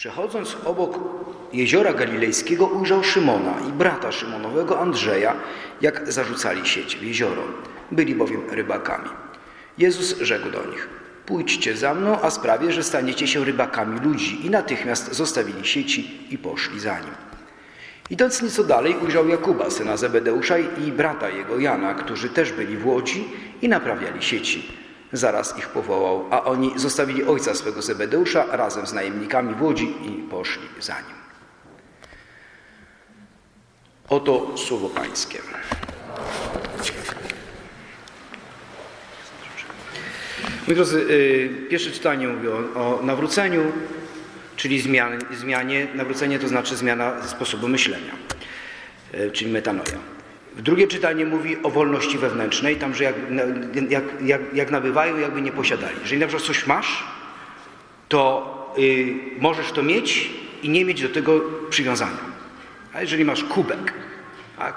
Przechodząc obok jeziora galilejskiego ujrzał Szymona i brata Szymonowego Andrzeja, jak zarzucali sieć w jezioro. Byli bowiem rybakami. Jezus rzekł do nich, pójdźcie za mną, a sprawię, że staniecie się rybakami ludzi. I natychmiast zostawili sieci i poszli za nim. Idąc nieco dalej ujrzał Jakuba, syna Zebedeusza i brata jego Jana, którzy też byli w łodzi i naprawiali sieci. Zaraz ich powołał, a oni zostawili ojca swego Zebedeusza razem z najemnikami w łodzi i poszli za nim. Oto słowo Pańskie. Moi drodzy, y, pierwsze czytanie mówi o, o nawróceniu, czyli zmian, zmianie. Nawrócenie to znaczy zmiana sposobu myślenia, y, czyli metanoja. Drugie czytanie mówi o wolności wewnętrznej, tam, że jak, jak, jak, jak nabywają, jakby nie posiadali. Jeżeli na przykład coś masz, to y, możesz to mieć i nie mieć do tego przywiązania. A jeżeli masz kubek, tak?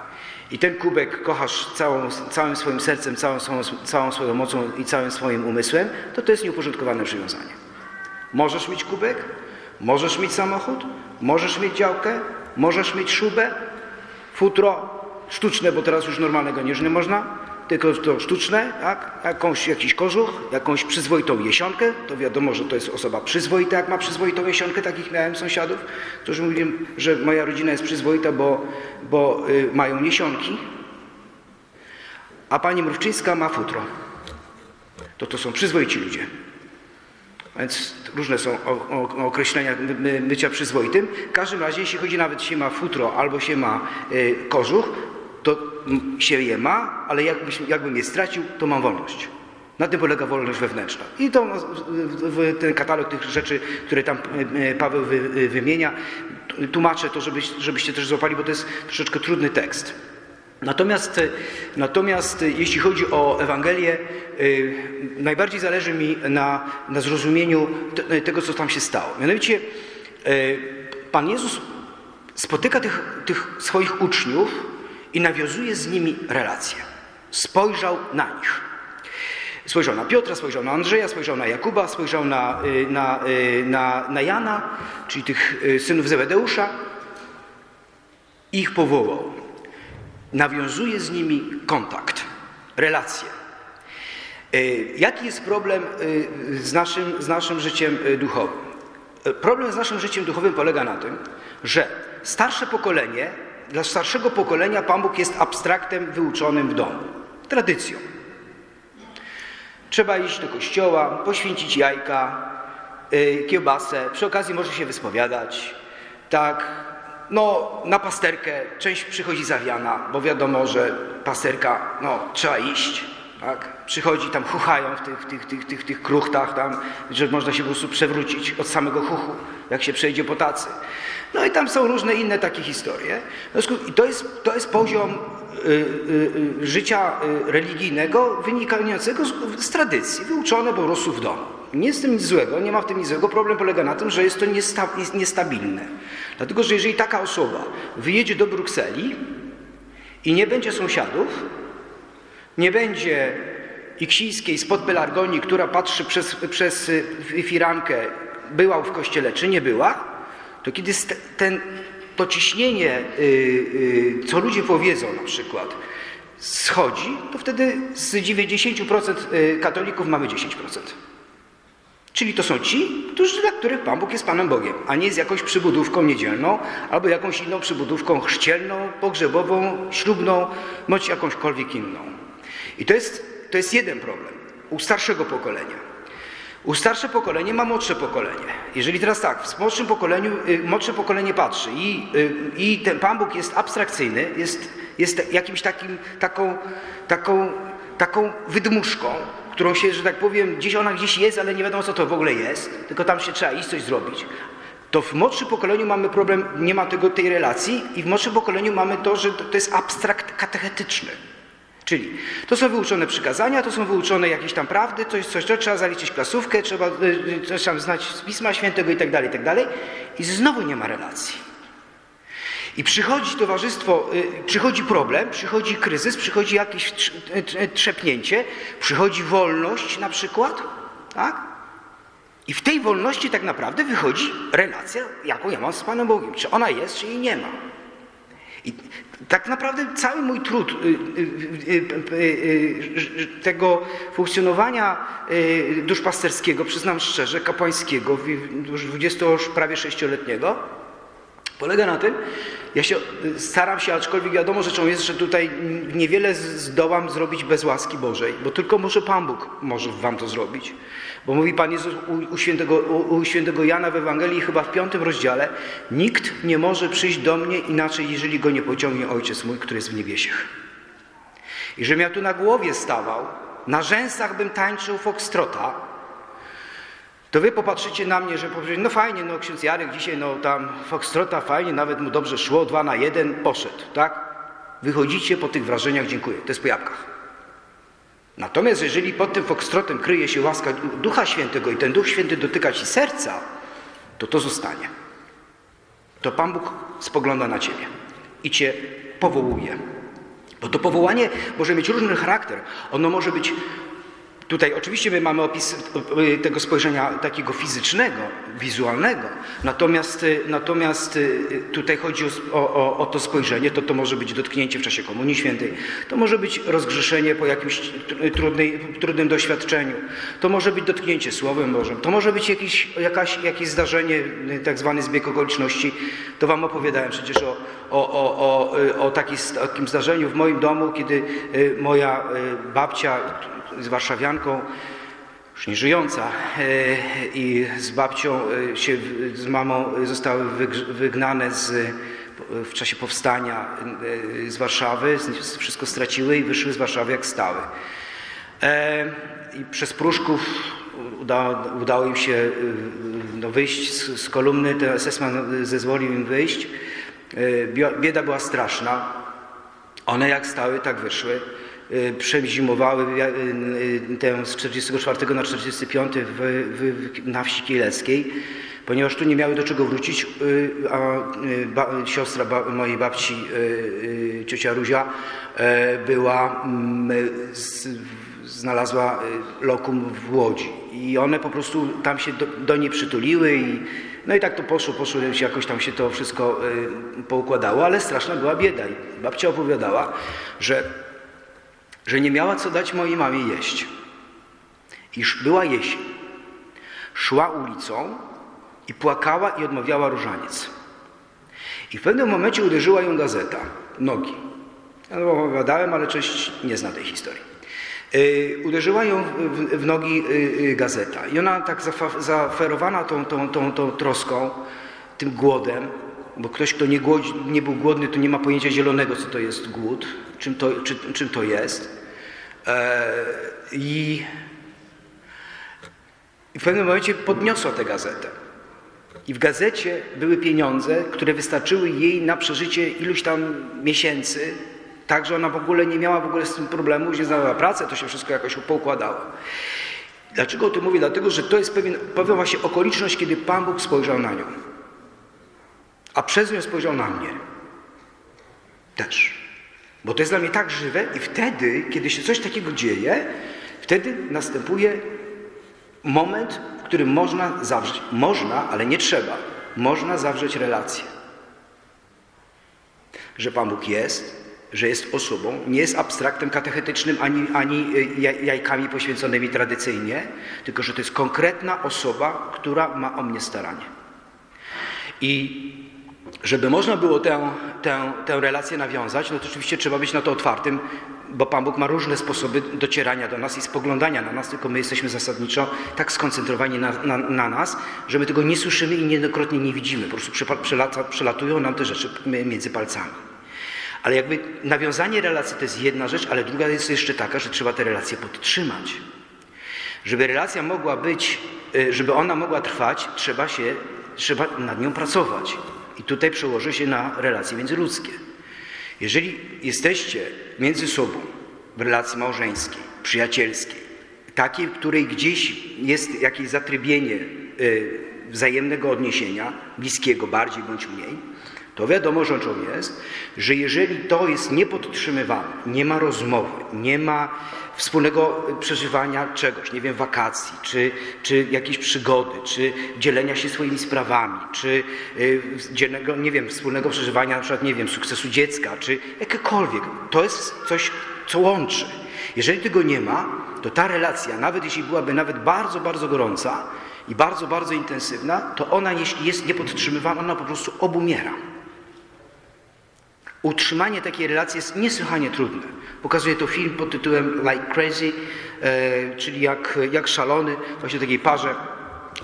i ten kubek kochasz całą, całym swoim sercem, całą, całą swoją mocą i całym swoim umysłem, to to jest nieuporządkowane przywiązanie. Możesz mieć kubek, możesz mieć samochód, możesz mieć działkę, możesz mieć szubę, futro sztuczne, bo teraz już normalnego nie nie można, tylko to sztuczne, tak? Jakąś, jakiś kożuch, jakąś przyzwoitą jesionkę, to wiadomo, że to jest osoba przyzwoita, jak ma przyzwoitą jesionkę, takich miałem sąsiadów, którzy mówili, że moja rodzina jest przyzwoita, bo, bo y, mają jesionki, a pani Mrówczyńska ma futro. To to są przyzwoici ludzie. Więc różne są określenia bycia przyzwoitym. W każdym razie, jeśli chodzi nawet się ma futro albo się ma y, kożuch, to się je ma, ale jakbym je stracił, to mam wolność. Na tym polega wolność wewnętrzna. I to no, ten katalog tych rzeczy, które tam y, y, Paweł wy, wymienia, tłumaczę to, żebyś, żebyście też złapali, bo to jest troszeczkę trudny tekst. Natomiast, natomiast jeśli chodzi o Ewangelię, y, najbardziej zależy mi na, na zrozumieniu te- tego, co tam się stało. Mianowicie Pan Jezus spotyka tych, tych swoich uczniów i nawiązuje z nimi relacje. Spojrzał na nich. Spojrzał na Piotra, spojrzał na Andrzeja, spojrzał na Jakuba, spojrzał na, na, na, na Jana, czyli tych synów Zebedeusza. Ich powołał nawiązuje z nimi kontakt, relacje. Y, Jaki jest problem y, z naszym, z naszym życiem y, duchowym? Problem z naszym życiem duchowym polega na tym, że starsze pokolenie, dla starszego pokolenia Pan Bóg jest abstraktem wyuczonym w domu, tradycją. Trzeba iść do kościoła, poświęcić jajka, kiełbasę, przy okazji może się wyspowiadać, tak, no na pasterkę część przychodzi zawiana, bo wiadomo, że pasterka, no trzeba iść, tak, przychodzi tam chuchają w tych, tych, tych, tych, tych kruchtach tam, że można się po prostu przewrócić od samego chuchu, jak się przejdzie po tacy. No i tam są różne inne takie historie. I to jest, to jest poziom y, y, y, życia y, religijnego wynikającego z, z tradycji, wyuczone po prostu w domu. Nie jest w tym nic złego, nie ma w tym nic złego. Problem polega na tym, że jest to niesta, niestabilne. Dlatego, że jeżeli taka osoba wyjedzie do Brukseli i nie będzie sąsiadów, nie będzie Iksińskiej spod Pelargonii, która patrzy przez, przez y, firankę, była w kościele czy nie była, to kiedy ten, to ciśnienie, y, y, co ludzie powiedzą na przykład, schodzi, to wtedy z 90% y, katolików mamy 10%. Czyli to są ci, którzy, dla których Pan Bóg jest Panem Bogiem, a nie z jakąś przybudówką niedzielną albo jakąś inną przybudówką chrzcielną, pogrzebową, ślubną, bądź jakąśkolwiek inną. I to jest, to jest jeden problem u starszego pokolenia. U starsze pokolenie ma młodsze pokolenie. Jeżeli teraz tak, w młodszym pokoleniu, y, młodsze pokolenie patrzy i, y, i ten Pan Bóg jest abstrakcyjny, jest, jest jakimś takim, taką, taką, taką wydmuszką, którą się, że tak powiem, gdzieś ona gdzieś jest, ale nie wiadomo co to w ogóle jest, tylko tam się trzeba iść coś zrobić. To w młodszym pokoleniu mamy problem, nie ma tego, tej relacji i w młodszym pokoleniu mamy to, że to jest abstrakt katechetyczny. Czyli to są wyuczone przykazania, to są wyuczone jakieś tam prawdy, jest coś, to trzeba zaliczyć klasówkę, trzeba y, y, coś tam znać z Pisma Świętego i tak dalej, i tak dalej. I znowu nie ma relacji. I przychodzi towarzystwo, y, przychodzi problem, przychodzi kryzys, przychodzi jakieś y, trz- trzepnięcie, przychodzi wolność na przykład, tak? I w tej wolności tak naprawdę wychodzi relacja, jaką ja mam z Panem Bogiem. Czy ona jest, czy jej nie ma. I tak naprawdę cały mój trud y, y, y, y, y, y, tego funkcjonowania y, duszpasterskiego, przyznam szczerze, kapłańskiego, już 20 już prawie 6-letniego, polega na tym, ja się y, staram się, aczkolwiek wiadomo rzeczą jest, że tutaj niewiele zdołam zrobić bez łaski Bożej, bo tylko może Pan Bóg może wam to zrobić. Bo mówi Pan Jezus u, u, świętego, u, u świętego Jana w Ewangelii, chyba w piątym rozdziale, nikt nie może przyjść do mnie inaczej, jeżeli go nie pociągnie Ojciec mój, który jest w niebiesiech. I żebym ja tu na głowie stawał, na rzęsach bym tańczył foxtrota, to wy popatrzycie na mnie, że powiecie, no fajnie, no ksiądz Jarek dzisiaj, no tam Foxtrota fajnie, nawet mu dobrze szło, dwa na jeden, poszedł, tak? Wychodzicie po tych wrażeniach, dziękuję, to jest po jabłkach. Natomiast jeżeli pod tym Foxtrotem kryje się łaska Ducha Świętego i ten Duch Święty dotyka ci serca, to to zostanie. To Pan Bóg spogląda na ciebie i cię powołuje. Bo to powołanie może mieć różny charakter. Ono może być Tutaj oczywiście my mamy opis y, tego spojrzenia takiego fizycznego, wizualnego, natomiast, y, natomiast y, tutaj chodzi o, o, o, to spojrzenie, to to może być dotknięcie w czasie Komunii Świętej, to może być rozgrzeszenie po jakimś tr- trudnej, trudnym doświadczeniu, to może być dotknięcie Słowem Bożym, to może być jakieś, jakaś, jakieś zdarzenie, tak zwany zbieg okoliczności. To Wam opowiadałem przecież o, o, o, o, o taki, takim zdarzeniu w moim domu, kiedy moja babcia z warszawianką, już nie żyjąca, e, i z babcią e, się, z mamą zostały wygnane z, w czasie powstania e, z Warszawy, wszystko straciły i wyszły z Warszawy jak stały. I przez Pruszków uda, udało im się no, wyjść z, z kolumny, ten Sesman zezwolił im wyjść. Bieda była straszna. One jak stały, tak wyszły. Y, Przezimowały y, y, tę z 44 na 45 w, w, na wsi kieleckiej, ponieważ tu nie miały do czego wrócić, a ba, siostra ba, mojej babci, ciocia Ruzia, e, była, mm, z, znalazła lokum w Łodzi. I one po prostu tam się do, do niej przytuliły i no i tak to poszło, poszło, jakoś tam się to wszystko poukładało, ale straszna była bieda. I babcia opowiadała, że, że nie miała co dać mojej mamie jeść. Iż była jesień. Szła ulicą i płakała i odmawiała różaniec. I w pewnym momencie uderzyła ją gazeta, nogi. Ja to opowiadałem, ale część nie zna tej historii. Yy, uderzyła ją w, nogi yy, yy, gazeta. I ona tak zaferowana tą, tą, tą, tą troską, tym głodem, bo ktoś, kto nie, głodzi, nie był głodny, to nie ma pojęcia zielonego, co to jest głód, czym to, czy, czym to jest. E, I w pewnym momencie podniosła tę gazetę. I w gazecie były pieniądze, które wystarczyły jej na przeżycie iluś tam miesięcy, tak, że ona w ogóle nie miała w ogóle z tym problemu, nie znalazła pracę, to się wszystko jakoś poukładało. Dlaczego o tym mówię? Dlatego, że to jest pewien, pewna właśnie okoliczność, kiedy Pan Bóg spojrzał na nią. A przez nią spojrzał na mnie. Też. Bo to jest dla mnie tak żywe i wtedy, kiedy się coś takiego dzieje, wtedy następuje moment, w którym można zawrzeć, można, ale nie trzeba, można zawrzeć relację. Że Pan Bóg jest, że jest osobą, nie jest abstraktem katechetycznym ani, ani y, jaj- jajkami poświęconymi tradycyjnie, tylko że to jest konkretna osoba, która ma o mnie staranie. I żeby można było tę, tę, tę relację nawiązać, no to oczywiście trzeba być na to otwartym, bo Pan Bóg ma różne sposoby docierania do nas i spoglądania na nas, tylko my jesteśmy zasadniczo tak skoncentrowani na, na, na nas, że my tego nie słyszymy i niejednokrotnie nie widzimy. Po prostu przelata, przelatują nam te rzeczy między palcami. Ale jakby nawiązanie relacji to jest jedna rzecz, ale druga jest jeszcze taka, że trzeba te relacje podtrzymać. Żeby relacja mogła być, y, żeby ona mogła trwać, trzeba się, trzeba nad nią pracować. I tutaj przełoży się na relacje międzyludzkie. Jeżeli jesteście między sobą w relacji małżeńskiej, przyjacielskiej, takiej, w której gdzieś jest jakieś zatrybienie y, wzajemnego odniesienia, bliskiego bardziej bądź mniej, to wiadomo rzeczą jest, że jeżeli to jest niepodtrzymywane, nie ma rozmowy, nie ma wspólnego przeżywania czegoś, nie wiem, wakacji, czy, czy jakiejś przygody, czy dzielenia się swoimi sprawami, czy y, dzielnego, nie wiem, wspólnego przeżywania na przykład, nie wiem, sukcesu dziecka, czy jakiekolwiek. To jest coś, co łączy. Jeżeli tego nie ma, to ta relacja, nawet jeśli byłaby nawet bardzo, bardzo gorąca i bardzo, bardzo intensywna, to ona, jeśli jest niepodtrzymywana, ona po prostu obumiera. Utrzymanie takiej relacji jest niesłychanie trudne. Pokazuje to film pod tytułem Like Crazy, e, czyli jak, jak szalony, właśnie takiej parze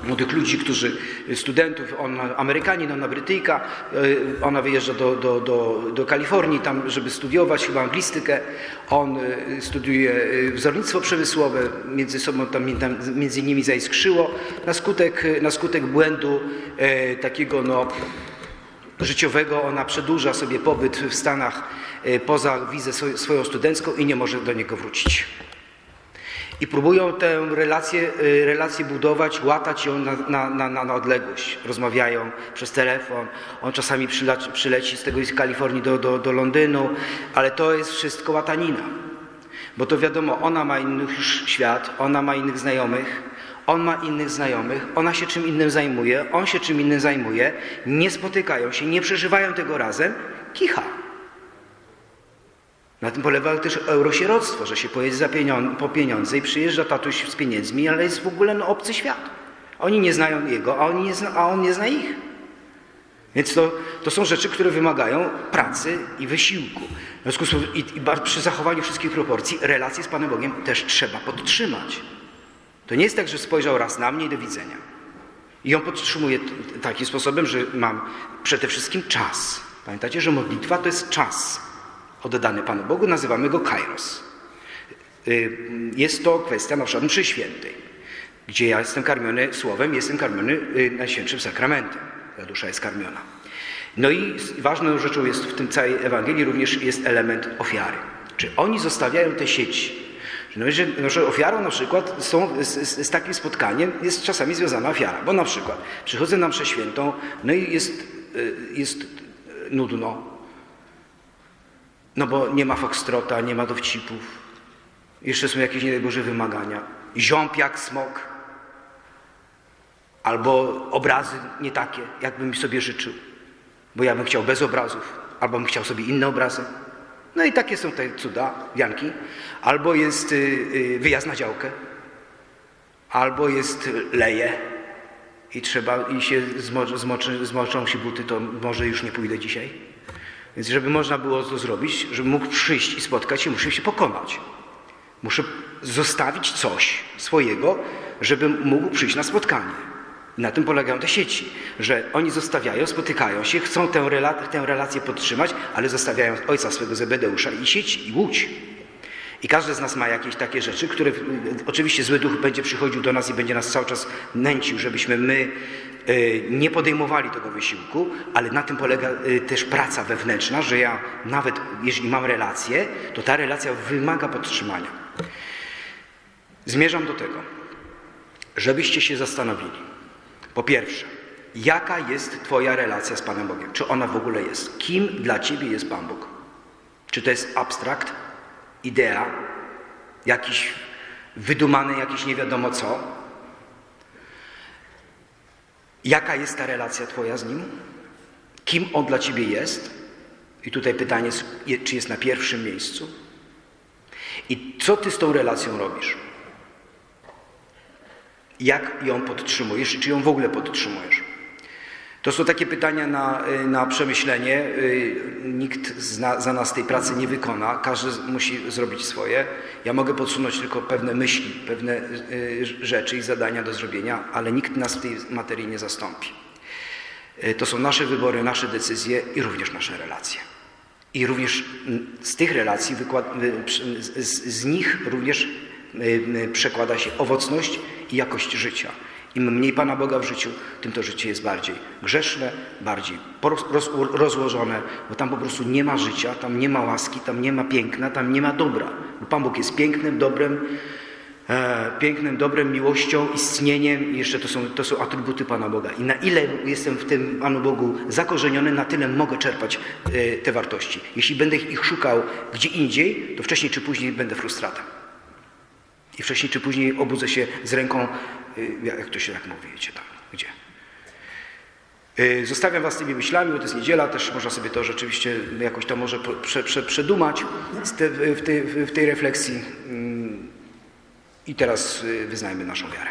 młodych ludzi, którzy, studentów, on Amerykanin, ona Brytyjka, e, ona wyjeżdża do, do, do, do Kalifornii tam, żeby studiować chyba anglistykę, on e, studiuje e, wzornictwo przemysłowe, między sobą tam, tam między nimi zaiskrzyło, na skutek, na skutek błędu e, takiego no życiowego, ona przedłuża sobie pobyt w Stanach e, poza wizę swo- swoją studencką i nie może do niego wrócić. I próbują tę relację, e, relację budować, łatać ją na, na, na na odległość. Rozmawiają przez telefon, on czasami przyleci, przyleci z tego z Kalifornii do, do, do Londynu, ale to jest wszystko łatanina. Bo to wiadomo, ona ma inny już świat, ona ma innych znajomych, on ma innych znajomych, ona się czym innym zajmuje, on się czym innym zajmuje, nie spotykają się, nie przeżywają tego razem, kicha. Na tym polega też eurosieroctwo, że się pojedzie za pieniądze, po pieniądze i przyjeżdża tatuś z pieniędzmi, ale jest w ogóle no, obcy świat. Oni nie znają jego, a, oni nie zna, a on nie zna ich. Więc to, to są rzeczy, które wymagają pracy i wysiłku. W związku z i, i przy zachowaniu wszystkich proporcji, relacje z Panem Bogiem też trzeba podtrzymać. To nie jest tak, że spojrzał raz na mnie i do widzenia. I on podtrzymuje takim sposobem, że mam przede wszystkim czas. Pamiętacie, że modlitwa to jest czas oddany Panu Bogu, nazywamy go kairos. Y, Jest to kwestia na przykład mszy świętej, gdzie ja jestem karmiony słowem, jestem karmiony y, Najświętszym Sakramentem. Ta dusza jest karmiona. No i ważną rzeczą jest w tym całej Ewangelii również jest element ofiary. Czy oni zostawiają te sieci? No, że, no, że ofiarą na przykład są, z, z, takim spotkaniem jest czasami związana ofiara. Bo na przykład przychodzę na mszę świętą, no i jest, y, jest nudno, no bo nie ma fokstrota, nie ma dowcipów. Jeszcze są jakieś, nie Boże, wymagania. Ziąb jak smok. Albo obrazy nie takie, jakbym sobie życzył. Bo ja bym chciał bez obrazów, albo bym chciał sobie inne obrazy. No i takie są te cuda, wianki. Albo jest y, y, wyjazd na działkę, albo jest leje i trzeba, i się zmoczy, zmoczą się buty, to może już nie pójdę dzisiaj. Więc żeby można było to zrobić, żeby mógł przyjść i spotkać się, muszę się pokonać. Muszę zostawić coś swojego, żeby mógł przyjść na spotkanie. Na tym polegają te sieci, że oni zostawiają, spotykają się, chcą tę, rela- tę relację podtrzymać, ale zostawiają ojca swego Zebedeusza i sieci, i łódź. I każdy z nas ma jakieś takie rzeczy, które oczywiście zły duch będzie przychodził do nas i będzie nas cały czas nęcił, żebyśmy my y, nie podejmowali tego wysiłku, ale na tym polega y, też praca wewnętrzna, że ja nawet jeśli mam relację, to ta relacja wymaga podtrzymania. Zmierzam do tego, żebyście się zastanowili. Po pierwsze, jaka jest Twoja relacja z Panem Bogiem? Czy ona w ogóle jest? Kim dla Ciebie jest Pan Bóg? Czy to jest abstrakt, idea, jakiś wydumany, jakiś nie wiadomo co? Jaka jest ta relacja Twoja z Nim? Kim On dla Ciebie jest? I tutaj pytanie, czy jest na pierwszym miejscu? I co Ty z tą relacją robisz? Jak ją podtrzymujesz, czy ją w ogóle podtrzymujesz? To są takie pytania na, y, na przemyślenie. Y, Nikt zna, za nas tej pracy nie wykona, każdy musi zrobić swoje. Ja mogę podsunąć tylko pewne myśli, pewne y, rzeczy i zadania do zrobienia, ale nikt nas w tej materii nie zastąpi. To są nasze wybory, nasze decyzje i również nasze relacje. I również z tych relacji, z, z, nich również przekłada się owocność i jakość życia. Im mniej Pana Boga w życiu, tym to życie jest bardziej grzeszne, bardziej rozłożone, bo tam po prostu nie ma życia, tam nie ma łaski, tam nie ma piękna, tam nie ma dobra. Bo Pan Bóg jest pięknym, dobrem, e, pięknem, dobrem, miłością, istnieniem i jeszcze to są, to są atrybuty Pana Boga. I na ile jestem w tym Panu Bogu zakorzeniony, na tyle mogę czerpać e, te wartości. Jeśli będę ich szukał gdzie indziej, to wcześniej czy później będę frustratem. I wcześniej czy później obudzę się z ręką, y, jak to się tak mówi, wiecie tam, gdzie? Y, Zostawiam Was tymi myślami, bo to jest niedziela, też można sobie to rzeczywiście jakoś to może prze, prze, przedumać w, tej, w tej refleksji. Mm, I teraz y, wyznajmy naszą wiarę.